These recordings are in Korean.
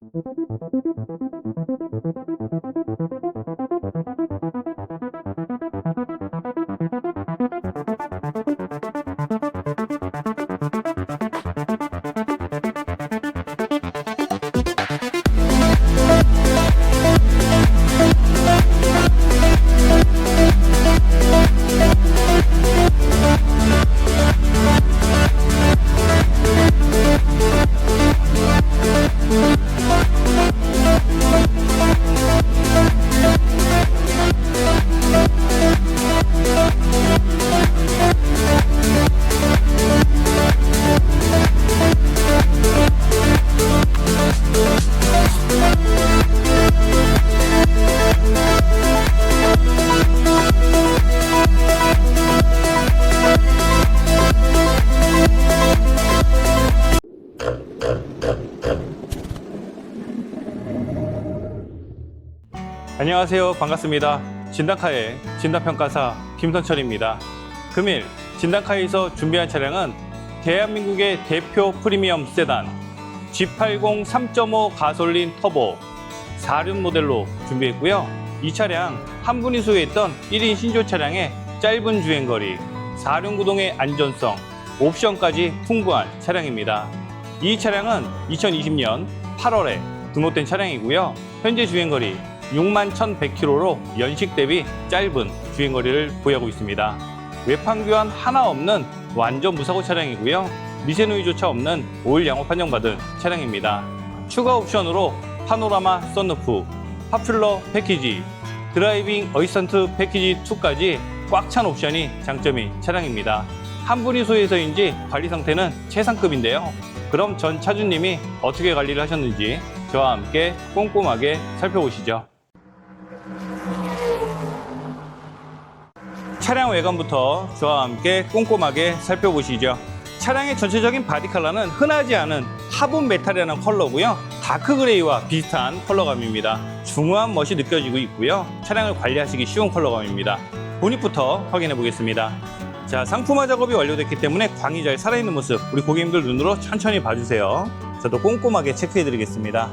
Thank you. 안녕하세요. 반갑습니다. 진단카의 진단평가사 김선철입니다. 금일 진단카에서 준비한 차량은 대한민국의 대표 프리미엄 세단 G80 3.5 가솔린 터보 4륜 모델로 준비했고요. 이 차량 한 분이 소유했던 1인 신조 차량의 짧은 주행거리, 4륜 구동의 안전성, 옵션까지 풍부한 차량입니다. 이 차량은 2020년 8월에 등록된 차량이고요. 현재 주행거리 6만 1,100km로 연식 대비 짧은 주행거리를 보유하고 있습니다. 외판 교환 하나 없는 완전 무사고 차량이고요. 미세누이조차 없는 오일 양호 판정받은 차량입니다. 추가 옵션으로 파노라마 썬루프, 파퓰러 패키지, 드라이빙 어시스턴트 패키지 2까지 꽉 찬 옵션이 장점인 차량입니다. 한 분이 소유해서인지 관리 상태는 최상급인데요. 그럼 전 차주님이 어떻게 관리를 하셨는지 저와 함께 꼼꼼하게 살펴보시죠. 차량 외관부터 저와 함께 꼼꼼하게 살펴보시죠. 차량의 전체적인 바디 컬러는 흔하지 않은 화분 메탈이라는 컬러고요. 다크 그레이와 비슷한 컬러감입니다. 중후한 멋이 느껴지고 있고요. 차량을 관리하시기 쉬운 컬러감입니다. 보닛부터 확인해 보겠습니다. 자, 상품화 작업이 완료됐기 때문에 광이 잘 살아있는 모습 우리 고객님들 눈으로 천천히 봐주세요. 저도 꼼꼼하게 체크해 드리겠습니다.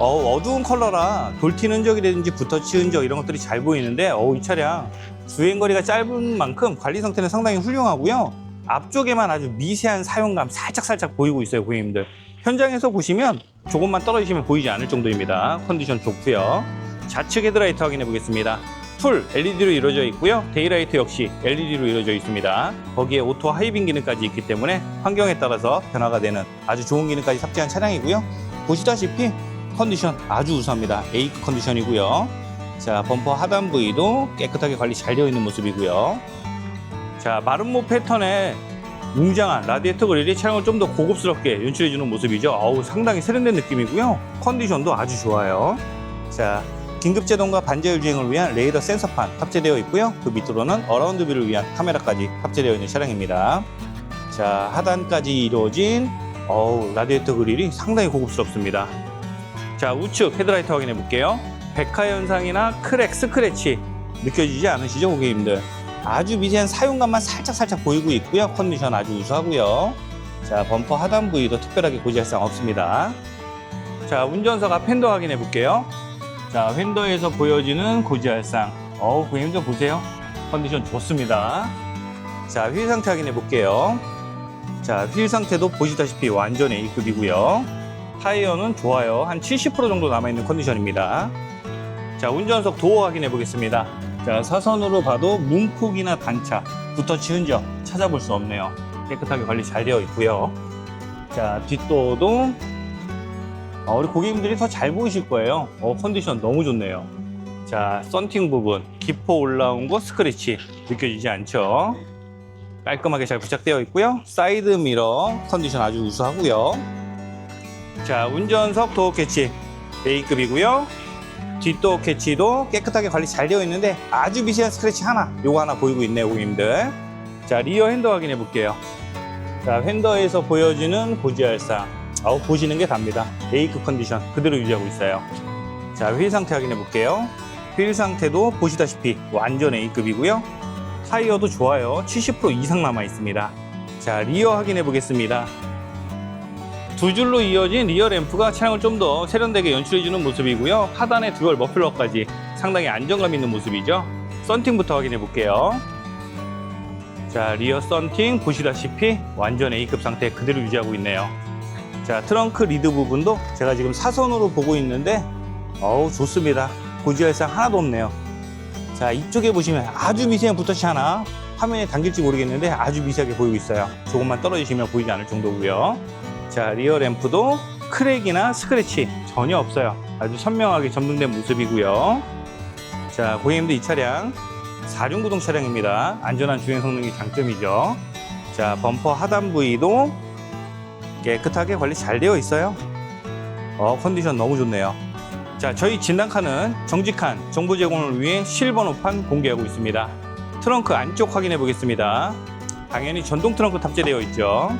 어, 어두운 컬러라 돌 튀는 흔적이라든지 붓터치 흔적 이런 것들이 잘 보이는데 어, 이 차량 주행거리가 짧은 만큼 관리 상태는 상당히 훌륭하고요. 앞쪽에만 아주 미세한 사용감 살짝 살짝 보이고 있어요, 고객님들. 현장에서 보시면 조금만 떨어지시면 보이지 않을 정도입니다. 컨디션 좋고요. 좌측 헤드라이트 확인해 보겠습니다. 풀 LED로 이루어져 있고요. 데이라이트 역시 LED로 이루어져 있습니다. 거기에 오토 하이빙 기능까지 있기 때문에 환경에 따라서 변화가 되는 아주 좋은 기능까지 탑재한 차량이고요. 보시다시피 컨디션 아주 우수합니다. A급 컨디션이고요. 자, 범퍼 하단 부위도 깨끗하게 관리 잘 되어 있는 모습이고요. 자, 마름모 패턴의 웅장한 라디에이터 그릴이 차량을 좀 더 고급스럽게 연출해주는 모습이죠. 어우, 상당히 세련된 느낌이고요. 컨디션도 아주 좋아요. 자, 긴급 제동과 반자율 주행을 위한 레이더 센서판 탑재되어 있고요. 그 밑으로는 어라운드 뷰를 위한 카메라까지 탑재되어 있는 차량입니다. 자, 하단까지 이루어진 어우, 라디에이터 그릴이 상당히 고급스럽습니다. 자, 우측 헤드라이트 확인해 볼게요. 백화 현상이나 크랙, 스크래치 느껴지지 않으시죠, 고객님들? 아주 미세한 사용감만 살짝살짝 보이고 있고요. 컨디션 아주 우수하고요. 자, 범퍼 하단 부위도 특별하게 고지할 사항 없습니다. 자, 운전석 앞 핸더 확인해 볼게요. 자, 핸더에서 보여지는 고지할 사항. 어우, 고객님들 보세요. 컨디션 좋습니다. 자, 휠 상태 확인해 볼게요. 자, 휠 상태도 보시다시피 완전 A급이고요. 타이어는 좋아요. 한 70% 정도 남아있는 컨디션입니다. 자, 운전석 도어 확인해 보겠습니다. 자, 사선으로 봐도 문콕이나 단차, 붓터치 흔적 찾아볼 수 없네요. 깨끗하게 관리 잘 되어 있고요. 자, 뒷도어도 어, 우리 고객님들이 더 잘 보이실 거예요. 어, 컨디션 너무 좋네요. 자, 썬팅 부분, 기포 올라온 거 스크래치 느껴지지 않죠? 깔끔하게 잘 부착되어 있고요. 사이드 미러 컨디션 아주 우수하고요. 자, 운전석 도어 캐치 A급이고요. 뒷도어 캐치도 깨끗하게 관리 잘 되어 있는데 아주 미세한 스크래치 하나, 요거 하나 보이고 있네요, 고객님들. 자, 리어 핸더 확인해 볼게요. 자, 핸더에서 보여지는 고지할상. 아우, 보시는 게 답니다. A급 컨디션 그대로 유지하고 있어요. 자, 휠 상태 확인해 볼게요. 휠 상태도 보시다시피 완전 A급이고요. 타이어도 좋아요. 70% 이상 남아 있습니다. 자, 리어 확인해 보겠습니다. 두 줄로 이어진 리어 램프가 차량을 좀 더 세련되게 연출해주는 모습이고요. 하단에 듀얼 머플러까지 상당히 안정감 있는 모습이죠. 썬팅부터 확인해 볼게요. 자, 리어 썬팅 보시다시피 완전 A급 상태 그대로 유지하고 있네요. 자, 트렁크 리드 부분도 제가 지금 사선으로 보고 있는데 어우 좋습니다. 고지할상 하나도 없네요. 자, 이쪽에 보시면 아주 미세한 붓터치 하나 화면에 담길지 모르겠는데 아주 미세하게 보이고 있어요. 조금만 떨어지시면 보이지 않을 정도고요. 자, 리어 램프도 크랙이나 스크래치 전혀 없어요. 아주 선명하게 점등된 모습이고요. 자, 고객님들 이 차량 4륜구동 차량입니다. 안전한 주행 성능이 장점이죠. 자, 범퍼 하단 부위도 깨끗하게 관리 잘 되어 있어요. 어, 컨디션 너무 좋네요. 자, 저희 진단카는 정직한 정보 제공을 위해 실번호판 공개하고 있습니다. 트렁크 안쪽 확인해 보겠습니다. 당연히 전동 트렁크 탑재되어 있죠.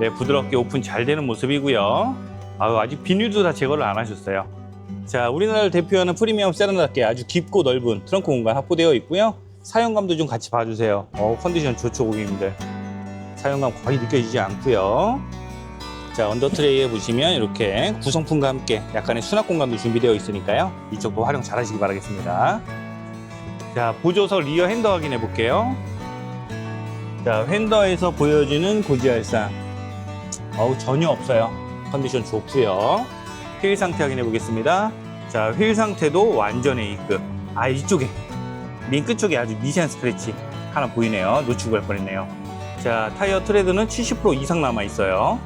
네, 부드럽게 오픈 잘 되는 모습이고요. 아유, 아직 비닐도 다 제거를 안 하셨어요. 자, 우리나라를 대표하는 프리미엄 세단답게 아주 깊고 넓은 트렁크 공간 확보되어 있고요. 사용감도 좀 같이 봐주세요. 어, 컨디션 좋죠, 고객님들. 사용감 거의 느껴지지 않고요. 자, 언더 트레이에 보시면 이렇게 구성품과 함께 약간의 수납 공간도 준비되어 있으니까요. 이쪽도 활용 잘 하시기 바라겠습니다. 자, 보조석 리어 핸더 확인해 볼게요. 자, 핸더에서 보여지는 고지할상. 어우, 전혀 없어요. 컨디션 좋고요. 휠 상태 확인해 보겠습니다. 자, 휠 상태도 완전 A급. 아, 이쪽에 링 끝쪽에 아주 미세한 스크래치 하나 보이네요. 놓치고 갈 뻔했네요. 자, 타이어 트레드는 70% 이상 남아 있어요.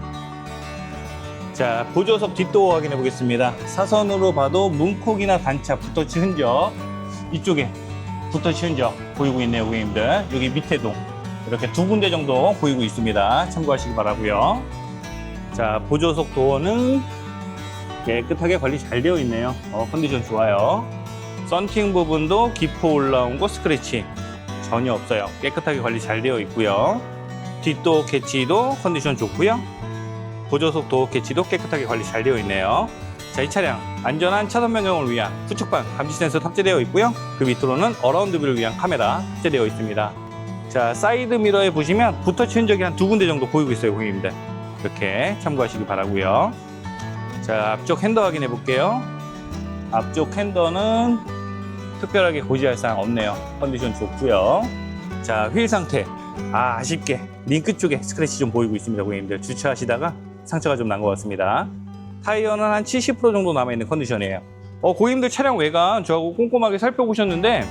자, 보조석 뒷도어 확인해 보겠습니다. 사선으로 봐도 문콕이나 단차, 붓터치 흔적 이쪽에 붓터치 흔적 보이고 있네요, 고객님들. 여기 밑에도 이렇게 두 군데 정도 보이고 있습니다. 참고하시기 바라고요. 자, 보조석 도어는 깨끗하게 관리 잘 되어 있네요. 어, 컨디션 좋아요. 썬팅 부분도 기포 올라온 거 스크래치 전혀 없어요. 깨끗하게 관리 잘 되어 있고요. 뒷도어 캐치도 컨디션 좋고요. 보조석 도어 캐치도 깨끗하게 관리 잘 되어 있네요. 자, 이 차량 안전한 차선 변경을 위한 후측방 감지 센서 탑재되어 있고요. 그 밑으로는 어라운드 뷰를 위한 카메라 탑재되어 있습니다. 자, 사이드 미러에 보시면 붓터치 흔적이 한 두 군데 정도 보이고 있어요, 고객님들. 이렇게 참고하시기 바라고요. 자, 앞쪽 핸더 확인해 볼게요. 앞쪽 핸더는 특별하게 고지할 사항 없네요. 컨디션 좋고요. 자, 휠 상태. 아, 아쉽게 링크 쪽에 스크래치 좀 보이고 있습니다, 고객님들. 주차하시다가 상처가 좀 난 것 같습니다. 타이어는 한 70% 정도 남아있는 컨디션이에요. 어, 고객님들 차량 외관 저하고 꼼꼼하게 살펴보셨는데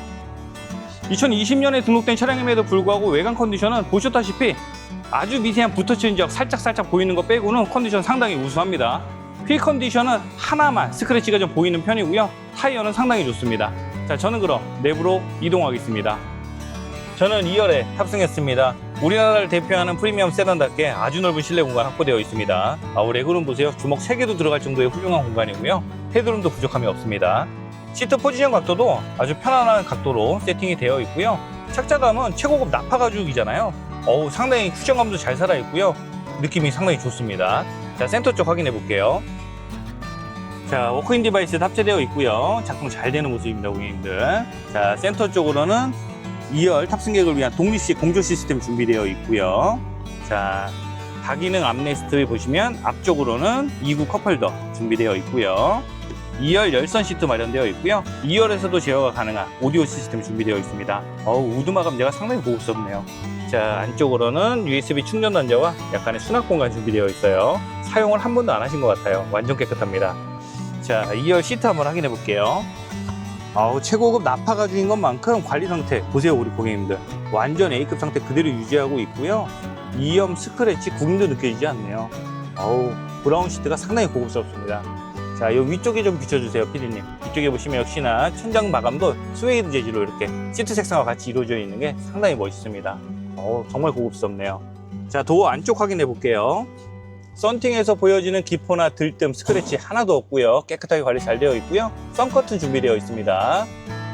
2020년에 등록된 차량임에도 불구하고 외관 컨디션은 보셨다시피 아주 미세한 붓터치 흔적 살짝살짝 보이는 거 빼고는 컨디션 상당히 우수합니다. 휠 컨디션은 하나만 스크래치가 좀 보이는 편이고요. 타이어는 상당히 좋습니다. 자, 저는 그럼 내부로 이동하겠습니다. 저는 2열에 탑승했습니다. 우리나라를 대표하는 프리미엄 세단답게 아주 넓은 실내 공간 확보되어 있습니다. 아우 레그룸 보세요. 주먹 3개도 들어갈 정도의 훌륭한 공간이고요. 헤드룸도 부족함이 없습니다. 시트 포지션 각도도 아주 편안한 각도로 세팅이 되어 있고요. 착자감은 최고급 나파 가죽이잖아요. 어우 상당히 쿠션감도 잘 살아 있고요. 느낌이 상당히 좋습니다. 자 센터 쪽 확인해 볼게요. 자 워크인 디바이스 탑재되어 있고요. 작동 잘 되는 모습입니다, 고객님들. 자 센터 쪽으로는 2열 탑승객을 위한 독립식 공조 시스템 준비되어 있고요. 자, 다기능 암레스트 보시면 앞쪽으로는 2구 컵홀더 준비되어 있고요. 2열 열선 시트 마련되어 있고요. 2열에서도 제어가 가능한 오디오 시스템 준비되어 있습니다. 어우, 우드 마 감재가 상당히 고급스럽네요. 자, 안쪽으로는 USB 충전 단자와 약간의 수납 공간 준비되어 있어요. 사용을 한 번도 안 하신 것 같아요. 완전 깨끗합니다. 자, 2열 시트 한번 확인해 볼게요. 아우 최고급 나파 가죽인 것만큼 관리 상태 보세요 우리 고객님들 완전 A급 상태 그대로 유지하고 있고요 이염 스크래치 구김도 느껴지지 않네요 아우 브라운 시트가 상당히 고급스럽습니다 자, 이 위쪽에 좀 비춰주세요, 피디님. 이쪽에 보시면 역시나 천장 마감도 스웨이드 재질로 이렇게 시트 색상과 같이 이루어져 있는 게 상당히 멋있습니다. 어우, 정말 고급스럽네요. 자, 도어 안쪽 확인해 볼게요. 썬팅에서 보여지는 기포나 들뜸, 스크래치 하나도 없고요. 깨끗하게 관리 잘 되어 있고요. 썬커튼 준비되어 있습니다.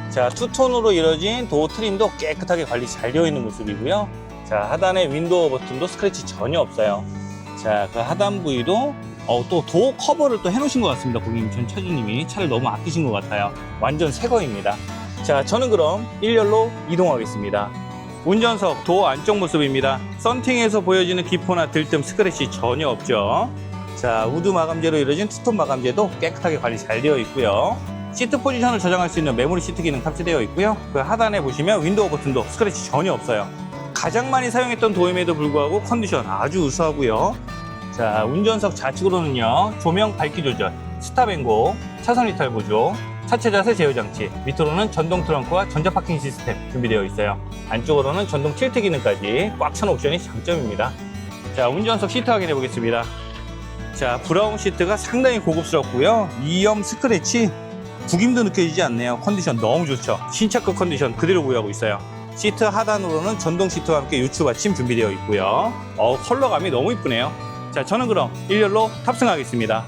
자, 투톤으로 이루어진 도어 트림도 깨끗하게 관리 잘 되어 있는 모습이고요. 자, 하단에 윈도우 버튼도 스크래치 전혀 없어요. 자, 그 하단 부위도 어, 또 도어 커버를 또 해놓으신 것 같습니다. 고객님, 전 차주님이 차를 너무 아끼신 것 같아요. 완전 새 거입니다. 자, 저는 그럼 1열로 이동하겠습니다. 운전석 도어 안쪽 모습입니다. 썬팅에서 보여지는 기포나 들뜸 스크래치 전혀 없죠. 자, 우드 마감재로 이루어진 투톤 마감재도 깨끗하게 관리 잘 되어 있고요. 시트 포지션을 저장할 수 있는 메모리 시트 기능 탑재되어 있고요. 그 하단에 보시면 윈도우 버튼도 스크래치 전혀 없어요. 가장 많이 사용했던 도임에도 불구하고 컨디션 아주 우수하고요. 자, 운전석 좌측으로는요. 조명 밝기 조절, 스탑앤고, 차선 이탈 보조, 차체 자세 제어 장치, 밑으로는 전동 트렁크와 전자 파킹 시스템 준비되어 있어요. 안쪽으로는 전동 틸트 기능까지 꽉 찬 옵션이 장점입니다. 자, 운전석 시트 확인해 보겠습니다. 자, 브라운 시트가 상당히 고급스럽고요. 2염 스크래치 구김도 느껴지지 않네요. 컨디션 너무 좋죠. 신차급 컨디션 그대로 보유하고 있어요. 시트 하단으로는 전동 시트와 함께 유추 받침 준비되어 있고요. 어, 컬러감이 너무 이쁘네요. 자, 저는 그럼 1열로 탑승하겠습니다.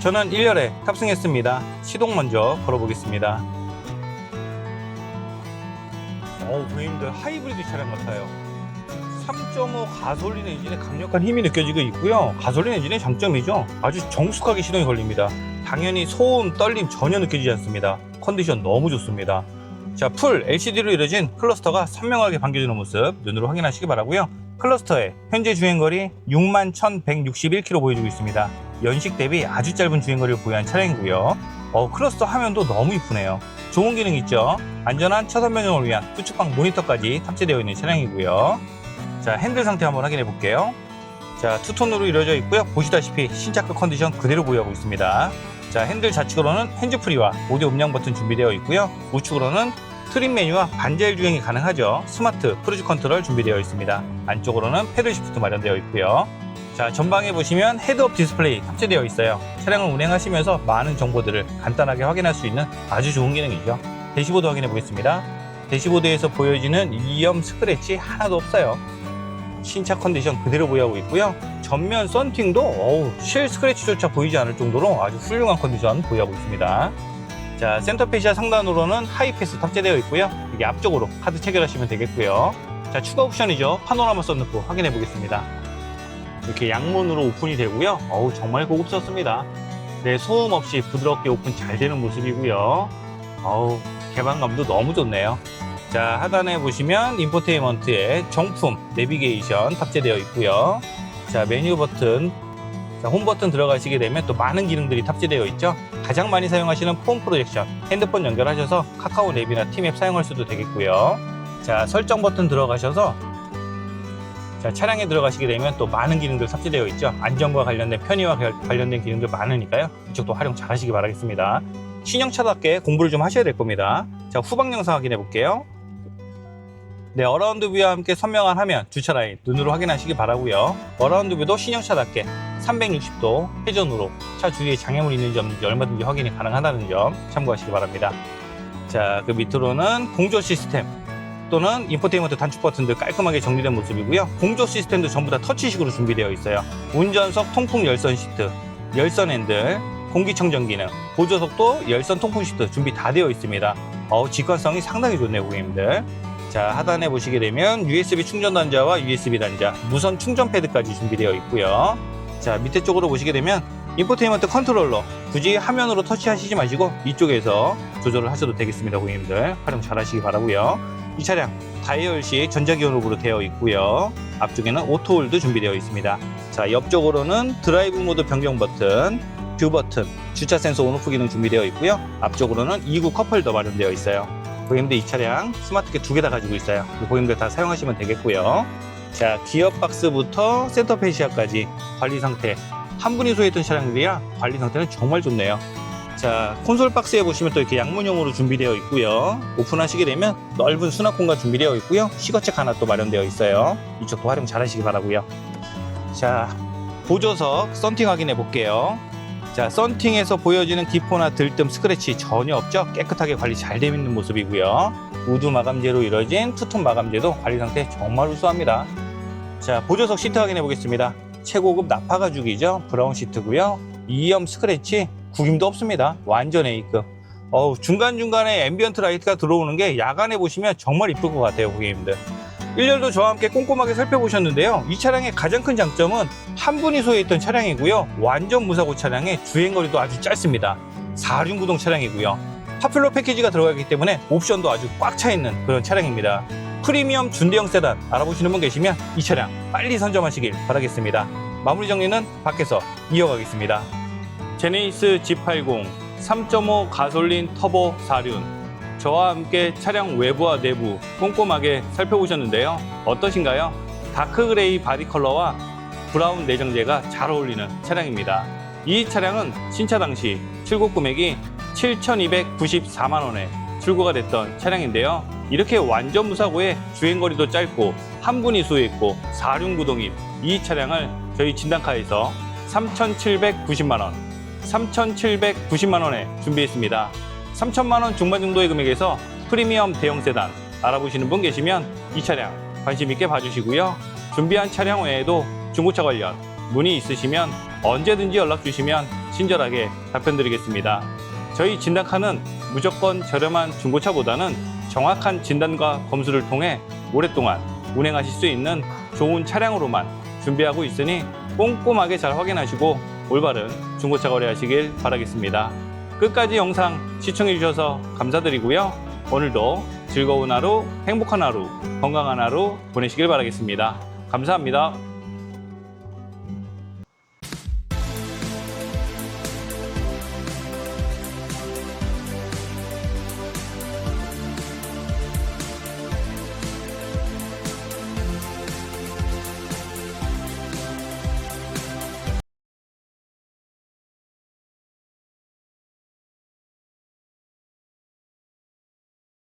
저는 1열에 탑승했습니다. 시동 먼저 걸어보겠습니다. 어우, 부인들 하이브리드 차량 같아요. 3.5 가솔린 엔진의 강력한 힘이 느껴지고 있고요. 가솔린 엔진의 장점이죠. 아주 정숙하게 시동이 걸립니다. 당연히 소음, 떨림 전혀 느껴지지 않습니다. 컨디션 너무 좋습니다. 자, 풀 LCD로 이루어진 클러스터가 선명하게 반겨주는 모습 눈으로 확인하시기 바라고요. 클러스터의 현재 주행거리 61,161km 보여주고 있습니다. 연식 대비 아주 짧은 주행거리를 보유한 차량이고요. 어, 클러스터 화면도 너무 이쁘네요. 좋은 기능 있죠. 안전한 차선 변경을 위한 후측방 모니터까지 탑재되어 있는 차량이고요. 자, 핸들 상태 한번 확인해 볼게요. 자, 투톤으로 이루어져 있고요. 보시다시피 신차급 컨디션 그대로 보유하고 있습니다. 자, 핸들 좌측으로는 핸즈프리와 오디오 음량 버튼 준비되어 있고요. 우측으로는 트림 메뉴와 반자율 주행이 가능하죠. 스마트 크루즈 컨트롤 준비되어 있습니다. 안쪽으로는 패들 시프트 마련되어 있고요. 자, 전방에 보시면 헤드업 디스플레이 탑재되어 있어요. 차량을 운행하시면서 많은 정보들을 간단하게 확인할 수 있는 아주 좋은 기능이죠. 대시보드 확인해 보겠습니다. 대시보드에서 보여지는 2염 스크래치 하나도 없어요. 신차 컨디션 그대로 보유하고 있고요. 전면 썬팅도 어우, 실 스크래치조차 보이지 않을 정도로 아주 훌륭한 컨디션 보유하고 있습니다. 자, 센터페시아 상단으로는 하이패스 탑재되어 있고요. 이게 앞쪽으로 카드 체결하시면 되겠고요. 자, 추가 옵션이죠. 파노라마 썬루프 확인해 보겠습니다. 이렇게 양문으로 오픈이 되고요. 어우, 정말 고급스럽습니다. 네, 소음 없이 부드럽게 오픈 잘 되는 모습이고요. 어우, 개방감도 너무 좋네요. 자, 하단에 보시면 인포테인먼트에 정품 내비게이션 탑재되어 있고요. 자, 메뉴 버튼, 자, 홈 버튼 들어가시게 되면 또 많은 기능들이 탑재되어 있죠. 가장 많이 사용하시는 폰 프로젝션, 핸드폰 연결하셔서 카카오 랩이나 팀앱 사용할 수도 되겠고요. 자, 설정 버튼 들어가셔서 자, 차량에 들어가시게 되면 또 많은 기능들 탑재되어 있죠. 안전과 관련된 편의와 겨- 관련된 기능들 많으니까요. 이쪽도 활용 잘 하시기 바라겠습니다. 신형차답게 공부를 좀 하셔야 될 겁니다. 자, 후방 영상 확인해 볼게요. 네, 어라운드 뷰와 함께 선명한 화면, 주차 라인 눈으로 확인하시기 바라고요. 어라운드 뷰도 신형차답게 360도 회전으로 차 주위에 장애물이 있는지 없는지 얼마든지 확인이 가능하다는 점 참고하시기 바랍니다. 자, 그 밑으로는 공조 시스템 또는 인포테인먼트 단축 버튼들 깔끔하게 정리된 모습이고요. 공조 시스템도 전부 다 터치식으로 준비되어 있어요. 운전석 통풍 열선 시트, 열선 핸들, 공기청정 기능, 보조석도 열선 통풍 시트 준비 다 되어 있습니다. 어우, 직관성이 상당히 좋네요, 고객님들. 자, 하단에 보시게 되면 USB 충전 단자와 USB 단자, 무선 충전 패드까지 준비되어 있고요. 자, 밑에 쪽으로 보시게 되면 인포테인먼트 컨트롤러 굳이 화면으로 터치하시지 마시고 이쪽에서 조절을 하셔도 되겠습니다, 고객님들. 활용 잘 하시기 바라고요. 이 차량 다이얼식 전자기어록으로 되어 있고요. 앞쪽에는 오토홀도 준비되어 있습니다. 자, 옆쪽으로는 드라이브 모드 변경 버튼, 뷰 버튼, 주차 센서 온오프 기능 준비되어 있고요. 앞쪽으로는 2구 컵홀더 마련되어 있어요. 고객님들 이 차량 스마트키 두 개 다 가지고 있어요. 고객님들 다 사용하시면 되겠고요. 자, 기어박스부터 센터페시아까지 관리 상태 한 분이 소유했던 차량들이야 관리 상태는 정말 좋네요. 자, 콘솔 박스에 보시면 또 이렇게 양문형으로 준비되어 있고요. 오픈하시게 되면 넓은 수납 공간 준비되어 있고요. 시거책 하나 또 마련되어 있어요. 이쪽도 활용 잘 하시기 바라고요. 자, 보조석 썬팅 확인해 볼게요. 자, 썬팅에서 보여지는 기포나 들뜸, 스크래치 전혀 없죠? 깨끗하게 관리 잘 되어 있는 모습이고요. 우드 마감재로 이루어진 투톤 마감재도 관리 상태 정말 우수합니다. 자, 보조석 시트 확인해 보겠습니다. 최고급 나파 가죽이죠. 브라운 시트고요. 2염 스크래치 구김도 없습니다. 완전 A급. 어우, 중간중간에 앰비언트 라이트가 들어오는 게 야간에 보시면 정말 이쁠 것 같아요, 고객님들. 1년도 저와 함께 꼼꼼하게 살펴보셨는데요. 이 차량의 가장 큰 장점은 한 분이 소유했던 차량이고요. 완전 무사고 차량의 주행거리도 아주 짧습니다. 4륜 구동 차량이고요. 파퓰러 패키지가 들어가기 때문에 옵션도 아주 꽉 차 있는 그런 차량입니다. 프리미엄 준대형 세단 알아보시는 분 계시면 이 차량 빨리 선점하시길 바라겠습니다. 마무리 정리는 밖에서 이어가겠습니다. 제네이스 G80 3.5 가솔린 터보 4륜 저와 함께 차량 외부와 내부 꼼꼼하게 살펴보셨는데요. 어떠신가요? 다크 그레이 바디 컬러와 브라운 내장재가 잘 어울리는 차량입니다. 이 차량은 신차 당시 출고 금액이 7,294만 원에 출고가 됐던 차량인데요. 이렇게 완전 무사고에 주행거리도 짧고 한 분이 소유했고 4륜 구동입 이 차량을 저희 진단카에서 3,790만 원 3,790만 원에 준비했습니다. 3천만 원 중반 정도의 금액에서 프리미엄 대형 세단 알아보시는 분 계시면 이 차량 관심 있게 봐주시고요. 준비한 차량 외에도 중고차 관련 문의 있으시면 언제든지 연락 주시면 친절하게 답변 드리겠습니다. 저희 진단카는 무조건 저렴한 중고차보다는 정확한 진단과 검수를 통해 오랫동안 운행하실 수 있는 좋은 차량으로만 준비하고 있으니 꼼꼼하게 잘 확인하시고 올바른 중고차 거래하시길 바라겠습니다. 끝까지 영상 시청해 주셔서 감사드리고요. 오늘도 즐거운 하루, 행복한 하루, 건강한 하루 보내시길 바라겠습니다. 감사합니다.